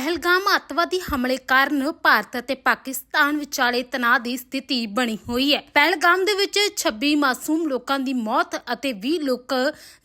ਪਹਿਲਗਾਮ ਅੱਤਵਾਦੀ ਹਮਲੇ ਕਾਰਨ ਭਾਰਤ ਅਤੇ ਪਾਕਿਸਤਾਨ ਵਿਚਾਲੇ ਤਣਾਅ ਦੀ ਸਥਿਤੀ ਬਣੀ ਹੋਈ ਹੈ। ਪਹਿਲਗਾਮ ਦੇ ਵਿੱਚ 26 ਮਾਸੂਮ ਲੋਕਾਂ ਦੀ ਮੌਤ ਅਤੇ 20 ਲੋਕ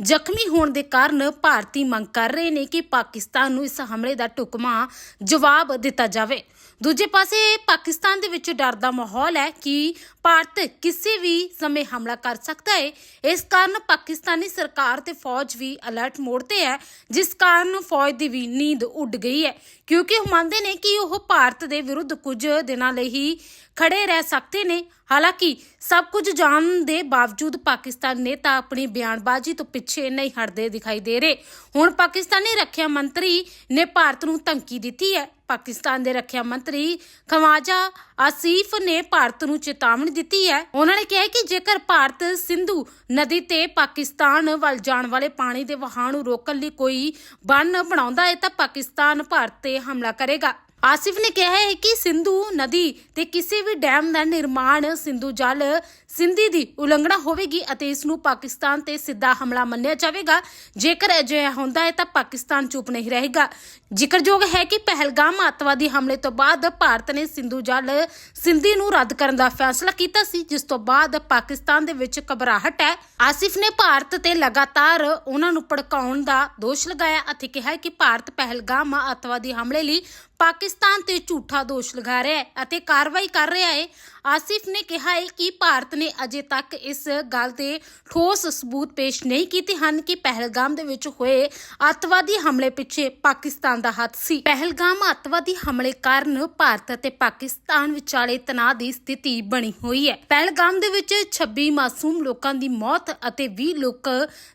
ਜ਼ਖਮੀ ਹੋਣ ਦੇ ਕਾਰਨ ਭਾਰਤੀ ਮੰਗ ਕਰ ਰਹੇ ਨੇ ਕਿ ਪਾਕਿਸਤਾਨ ਨੂੰ ਇਸ ਹਮਲੇ ਦਾ ਢੁਕਵਾਂ ਜਵਾਬ ਦਿੱਤਾ ਜਾਵੇ। ਦੂਜੇ ਪਾਸੇ ਪਾਕਿਸਤਾਨ ਦੇ ਵਿੱਚ ਡਰ ਦਾ ਮਾਹੌਲ ਹੈ ਕਿ ਭਾਰਤ ਕਿਸੇ ਵੀ ਸਮੇਂ ਹਮਲਾ ਕਰ ਸਕਦਾ ਹੈ। ਇਸ ਕਾਰਨ ਪਾਕਿਸਤਾਨੀ ਸਰਕਾਰ ਤੇ ਫੌਜ ਵੀ ਅਲਰਟ ਮੋੜ ਤੇ ਹੈ, ਜਿਸ ਕਾਰਨ ਫੌਜ ਦੀ ਵੀ ਨੀਂਦ ਉੱਡ ਗਈ ਹੈ। ਕਿਉਂਕਿ ਉਹ ਮੰਨਦੇ ਨੇ ਕਿ ਉਹ ਭਾਰਤ ਦੇ ਵਿਰੁੱਧ ਕੁਝ ਦਿਨਾਂ ਲਈ ਹੀ ਖੜੇ ਰਹਿ ਸਕਦੇ ਨੇ। ਹਾਲਾਂਕਿ ਸਭ ਕੁਝ ਜਾਣਨ ਦੇ ਬਾਵਜੂਦ ਪਾਕਿਸਤਾਨ ਨੇਤਾ ਆਪਣੀ ਬਿਆਨਬਾਜ਼ੀ ਤੋਂ ਪਿੱਛੇ ਨਹੀਂ ਹਟਦੇ ਦਿਖਾਈ ਦੇ ਰਹੇ। ਹੁਣ ਪਾਕਿਸਤਾਨੀ ਰੱਖਿਆ ਮੰਤਰੀ ਨੇ ਭਾਰਤ ਨੂੰ ਧਮਕੀ ਦਿੱਤੀ ਹੈ। ਪਾਕਿਸਤਾਨ ਦੇ ਰੱਖਿਆ ਮੰਤਰੀ ਖਵਾਜਾ ਆਸਿਫ ਨੇ ਭਾਰਤ ਨੂੰ ਚੇਤਾਵਨੀ ਦਿੱਤੀ ਹੈ। ਉਹਨਾਂ ਨੇ ਕਿਹਾ ਕਿ ਜੇਕਰ ਭਾਰਤ ਸਿੰਧੂ ਨਦੀ ਤੇ ਪਾਕਿਸਤਾਨ ਵੱਲ ਜਾਣ ਵਾਲੇ ਪਾਣੀ ਦੇ ਵਹਾਅ ਨੂੰ ਰੋਕਣ ਲਈ ਕੋਈ ਬੰਨ ਬਣਾਉਂਦਾ ਹੈ, ਤਾਂ ਪਾਕਿਸਤਾਨ ਭਾਰਤ ਤੇ ਹਮਲਾ ਕਰੇਗਾ। ਆਸਿਫ ਨੇ ਕਿਹਾ ਹੈ ਕਿ ਸਿੰਧੂ ਨਦੀ ਤੇ ਕਿਸੇ ਵੀ ਡੈਮ ਦਾ ਨਿਰਮਾਣ ਸਿੰਧੂ ਜਲ ਸਿੰਧੀ ਦੀ ਉਲੰਘਣਾ ਹੋਵੇਗੀ ਅਤੇ ਇਸ ਨੂੰ ਪਾਕਿਸਤਾਨ ਤੇ ਸਿੱਧਾ ਹਮਲਾ ਮੰਨਿਆ ਜਾਵੇਗਾ। ਜੇਕਰ ਅਜਿਹਾ ਹੁੰਦਾ ਹੈ ਤਾਂ ਪਾਕਿਸਤਾਨ ਚੁੱਪ ਨਹੀਂ ਰਹੇਗਾ। ਜ਼ਿਕਰਯੋਗ ਹੈ ਕਿ ਪਹਿਲਗਾਮ ਅੱਤਵਾਦੀ ਹਮਲੇ ਤੋਂ ਬਾਅਦ ਭਾਰਤ ਨੇ ਸਿੰਧੂ ਜਲ ਸਿੰਧੀ ਨੂੰ ਰੱਦ ਕਰਨ ਦਾ ਫੈਸਲਾ ਕੀਤਾ ਸੀ, ਜਿਸ ਤੋਂ ਬਾਅਦ ਪਾਕਿਸਤਾਨ ਦੇ ਵਿੱਚ ਘਬਰਾਹਟ ਹੈ। ਆਸਿਫ ਨੇ ਭਾਰਤ ਤੇ ਲਗਾਤਾਰ ਉਹਨਾਂ ਨੂੰ ਭੜਕਾਉਣ ਦਾ ਦੋਸ਼ ਲਗਾਇਆ ਅਤੇ ਕਿਹਾ ਕਿ ਭਾਰਤ ਪਹਿਲਗਾਮ ਅੱਤਵਾਦੀ ਹਮਲੇ ਲਈ ਪਾਕਿਸਤਾਨ ਤੇ ਝੂਠਾ ਦੋਸ਼ ਲਗਾ ਰਿਹਾ ਹੈ ਅਤੇ ਕਾਰਵਾਈ ਕਰ ਰਿਹਾ ਹੈ। ਆਸਿਫ ਨੇ ਕਿਹਾ ਹੈ ਕਿ ਭਾਰਤ ਨੇ ਅਜੇ ਤੱਕ ਇਸ ਗੱਲ ਦੇ ਠੋਸ ਸਬੂਤ ਪੇਸ਼ ਨਹੀਂ ਕੀਤੇ ਹਨ ਕਿ ਪਹਿਲਗਾਮ ਦੇ ਵਿੱਚ ਹੋਏ ਅੱਤਵਾਦੀ ਹਮਲੇ ਪਿੱਛੇ ਪਾਕਿਸਤਾਨ ਦਾ ਹੱਥ ਸੀ। ਪਹਿਲਗਾਮ ਅੱਤਵਾਦੀ ਹਮਲੇ ਕਾਰਨ ਭਾਰਤ ਅਤੇ ਪਾਕਿਸਤਾਨ ਵਿਚਾਲੇ ਤਣਾਅ ਦੀ ਸਥਿਤੀ ਬਣੀ ਹੋਈ ਹੈ। ਪਹਿਲਗਾਮ ਦੇ ਵਿੱਚ 26 ਮਾਸੂਮ ਲੋਕਾਂ ਦੀ ਮੌਤ ਅਤੇ 20 ਲੋਕ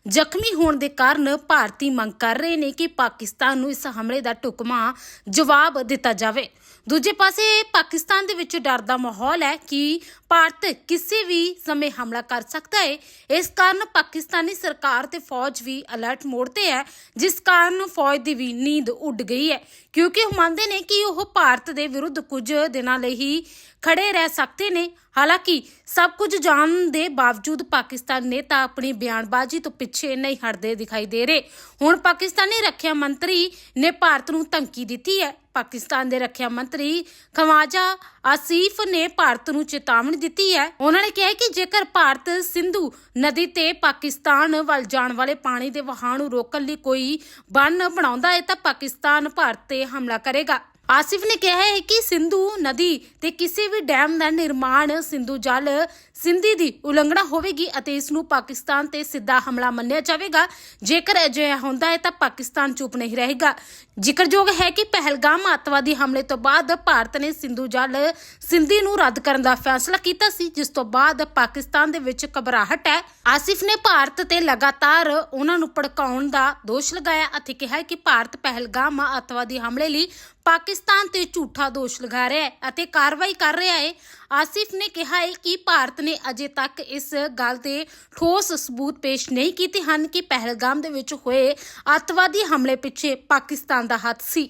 ਜ਼ਖਮੀ ਹੋਣ ਦੇ ਕਾਰਨ ਭਾਰਤੀ ਮੰਗ ਕਰ ਰਹੇ ਨੇ ਕਿ ਪਾਕਿਸਤਾਨ ਨੂੰ ਇਸ ਹਮਲੇ ਦਾ ਢੁਕਵਾਂ ਜਵਾਬ ਦਿੱਤਾ ਜਾਵੇ। ਦੂਜੇ ਪਾਸੇ, ਪਾਕਿਸਤਾਨ ਦੇ ਵਿੱਚ ਡਰ ਦਾ ਮਾਹੌਲ ਹੈ ਕਿ ਭਾਰਤ ਕਿਸੇ ਵੀ ਸਮੇਂ ਹਮਲਾ ਕਰ ਸਕਦਾ ਹੈ। ਇਸ ਕਾਰਨ ਪਾਕਿਸਤਾਨੀ ਸਰਕਾਰ ਤੇ ਫੌਜ ਵੀ ਅਲਰਟ ਮੋਡ ਤੇ ਹੈ, ਜਿਸ ਕਾਰਨ ਫੌਜ ਦੀ ਵੀ ਨੀਂਦ ਉੱਡ ਗਈ ਹੈ। ਕਿਉਂਕਿ ਉਹ ਮੰਨਦੇ ਨੇ ਕਿ ਉਹ ਭਾਰਤ ਦੇ ਵਿਰੁੱਧ ਕੁਝ ਦਿਨਾਂ ਲਈ ਹੀ ਖੜੇ ਰਹਿ ਸਕਦੇ ਨੇ। ਹਾਲਾਂਕਿ, ਸਭ ਕੁਝ ਜਾਣਨ ਦੇ ਬਾਵਜੂਦ ਪਾਕਿਸਤਾਨ ਨੇਤਾ ਆਪਣੀ ਬਿਆਨਬਾਜ਼ੀ ਤੋਂ ਪਿੱਛੇ ਨਹੀਂ ਹਟਦੇ ਦਿਖਾਈ ਦੇ ਰਹੇ। ਹੁਣ ਪਾਕਿਸਤਾਨੀ ਰੱਖਿਆ ਮੰਤਰੀ ਨੇ ਭਾਰਤ ਨੂੰ ਧਮਕੀ ਦਿੱਤੀ ਹੈ। ਪਾਕਿਸਤਾਨ ਦੇ ਰੱਖਿਆ ਮੰਤਰੀ ਖਵਾਜਾ ਆਸਿਫ ਨੇ ਭਾਰਤ ਨੂੰ ਚੇਤਾਵਨੀ ਦਿੱਤੀ ਹੈ। ਉਹਨਾਂ ਨੇ ਕਿਹਾ ਕਿ ਜੇਕਰ ਭਾਰਤ ਸਿੰਧੂ ਨਦੀ ਤੇ ਪਾਕਿਸਤਾਨ ਵੱਲ ਜਾਣ ਵਾਲੇ ਪਾਣੀ ਦੇ ਵਹਾਅ ਨੂੰ ਰੋਕਣ ਲਈ ਕੋਈ ਬੰਨ ਬਣਾਉਂਦਾ ਹੈ, ਤਾਂ ਪਾਕਿਸਤਾਨ ਭਾਰਤ ਤੇ ਹਮਲਾ ਕਰੇਗਾ। ਆਸਿਫ ਨੇ ਕਿਹਾ ਹੈ ਕਿ ਸਿੰਧੂ ਨਦੀ ਤੇ ਕਿਸੇ ਵੀ ਡੈਮ ਦਾ ਨਿਰਮਾਣ ਸਿੰਧੂ ਜਲ ਸਿੰਧੀ ਦੀ ਉਲੰਘਣਾ ਹੋਵੇਗੀ ਅਤੇ ਇਸ ਨੂੰ ਪਾਕਿਸਤਾਨ ਤੇ ਸਿੱਧਾ ਹਮਲਾ ਮੰਨਿਆ ਜਾਵੇਗਾ। ਜੇਕਰ ਅਜਿਹਾ ਹੁੰਦਾ ਹੈ ਤਾਂ ਪਾਕਿਸਤਾਨ ਚੁੱਪ ਨਹੀਂ ਰਹੇਗਾ। ਜ਼ਿਕਰਯੋਗ ਹੈ ਕਿ ਪਹਿਲਗਾਮ ਅੱਤਵਾਦੀ ਹਮਲੇ ਤੋਂ ਬਾਅਦ ਭਾਰਤ ਨੇ ਸਿੰਧੂ ਜਲ ਸਿੰਧੀ ਨੂੰ ਰੱਦ ਕਰਨ ਦਾ ਫੈਸਲਾ ਕੀਤਾ ਸੀ, ਜਿਸ ਤੋਂ ਬਾਅਦ ਪਾਕਿਸਤਾਨ ਦੇ ਵਿੱਚ ਘਬਰਾਹਟ ਹੈ। ਆਸਿਫ ਨੇ ਭਾਰਤ ਤੇ ਲਗਾਤਾਰ ਉਹਨਾਂ ਨੂੰ ਭੜਕਾਉਣ ਦਾ ਦੋਸ਼ ਲਗਾਇਆ ਅਤੇ ਕਿਹਾ ਕਿ ਭਾਰਤ ਪਹਿਲਗਾਮ ਅੱਤਵਾਦੀ ਹਮਲੇ ਲਈ ਪਾਕਿਸਤਾਨ ਤੇ ਝੂਠਾ ਦੋਸ਼ ਲਗਾ ਰਿਹਾ ਹੈ ਅਤੇ ਕਾਰਵਾਈ ਕਰ ਰਿਹਾ ਹੈ। ਆਸਿਫ ਨੇ ਕਿਹਾ ਹੈ ਕਿ ਭਾਰਤ ਨੇ ਅਜੇ ਤੱਕ ਇਸ ਗੱਲ ਦੇ ਠੋਸ ਸਬੂਤ ਪੇਸ਼ ਨਹੀਂ ਕੀਤੇ ਹਨ ਕਿ ਪਹਿਲਗਾਮ ਦੇ ਵਿੱਚ ਹੋਏ ਅੱਤਵਾਦੀ ਹਮਲੇ ਪਿੱਛੇ ਪਾਕਿਸਤਾਨ ਦਾ ਹੱਥ ਸੀ।